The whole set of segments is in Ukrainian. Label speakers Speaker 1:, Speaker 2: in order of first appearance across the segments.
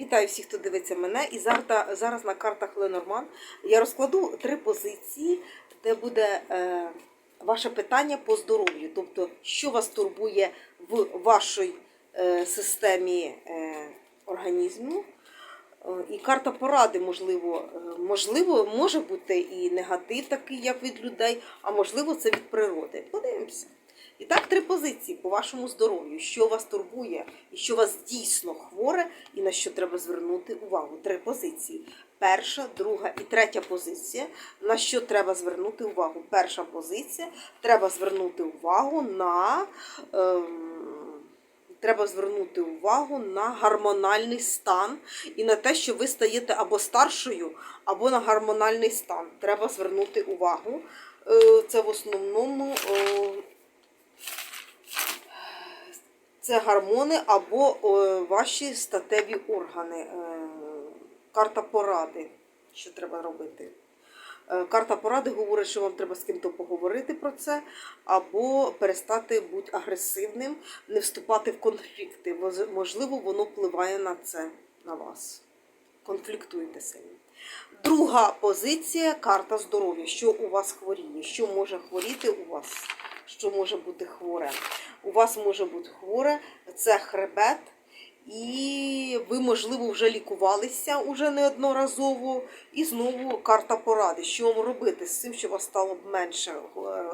Speaker 1: Вітаю всіх, хто дивиться мене. І зараз, зараз на картах Ленорман я розкладу три позиції, де буде е, ваше питання по здоров'ю. Тобто, що вас турбує в вашій е, системі е, організму. Е, І карта поради, можливо, е, можливо, може бути і негатив такий, як від людей, а можливо, це від природи. Подивимося. І так, три позиції по вашому здоров'ю, що вас турбує, і що вас дійсно хворе, і на що треба звернути увагу. Три позиції. Перша, друга і третя позиція. На що треба звернути увагу? Перша позиція треба звернути увагу на. Ем, Треба звернути увагу на гормональний стан і на те, що ви стаєте або старшою, або на гормональний стан. Треба звернути увагу. Е, Це в основному е, це гормони або е, ваші статеві органи. Е, Карта поради, що треба робити. Е, Карта поради говорить, що вам треба з ким-то поговорити про це, або перестати бути агресивним, не вступати в конфлікти. Можливо, воно впливає на це, на вас. Конфліктуєте самі. Друга позиція карта здоров'я. Що у вас хворіє? Що може хворіти у вас? Що може бути хворе? Вас може бути хворе це хребет, і ви, можливо, вже лікувалися уже неодноразово. І знову карта поради. Що вам робити з цим, що вас стало менше е, е,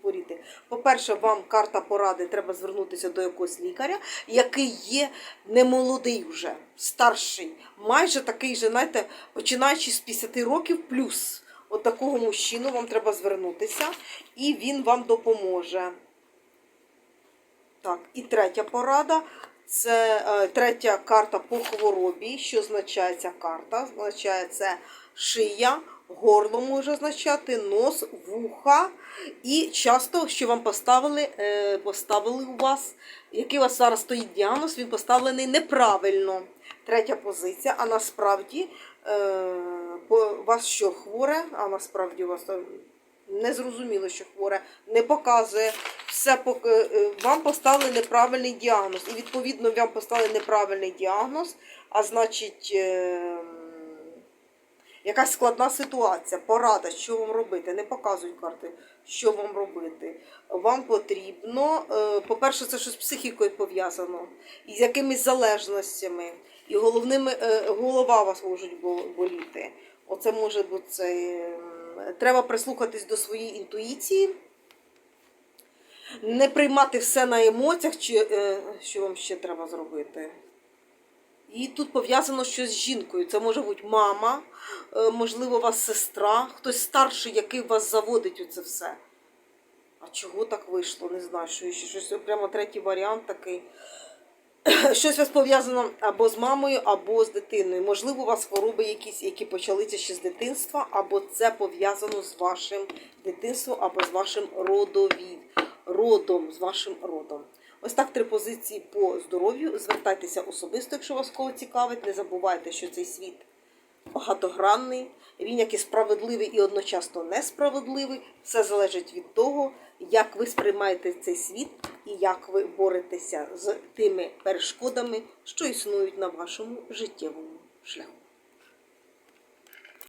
Speaker 1: хворіти? По-перше, вам карта поради треба звернутися до якогось лікаря, який є не молодий вже, старший, майже такий же, знаєте, починаючи з 50 років плюс. От такого мужчину вам треба звернутися, і він вам допоможе. Так, і третя порада. Це е, третя карта по хворобі. Що означає ця карта? Означає це шия, горло може означати, нос, вуха. І часто, що вам поставили, е, поставили у вас, який у вас зараз стоїть діагноз, він поставлений неправильно. Третя позиція, а насправді е, у вас що хворе, а насправді у вас е, не зрозуміло, що хворе, не показує. Все е, е, вам поставили неправильний діагноз. І відповідно вам поставили неправильний діагноз, а значить. е, Якась складна ситуація, порада, що вам робити. Не показують карти, що вам робити. Вам потрібно, по-перше, це щось з психікою пов'язано, і з якимись залежностями. І головними голова вас може боліти. Оце може бути це. Треба прислухатись до своєї інтуїції, не приймати все на емоціях, чи е, що вам ще треба зробити. І тут пов'язано щось з жінкою. Це може бути мама, е, можливо, у вас сестра, хтось старший, який вас заводить у це все. А чого так вийшло? Не знаю, що ще щось прямо третій варіант такий. Щось у вас пов'язано або з мамою, або з дитиною. Можливо, у вас хвороби якісь, які почалися ще з дитинства, або це пов'язано з вашим дитинством, або з вашим родовід, родом, з вашим родом. Ось так три позиції по здоров'ю. Звертайтеся особисто, якщо вас кого цікавить. Не забувайте, що цей світ багатогранний, він як і справедливий і одночасно несправедливий. Все залежить від того, як ви сприймаєте цей світ і як ви боретеся з тими перешкодами, що існують на вашому життєвому шляху.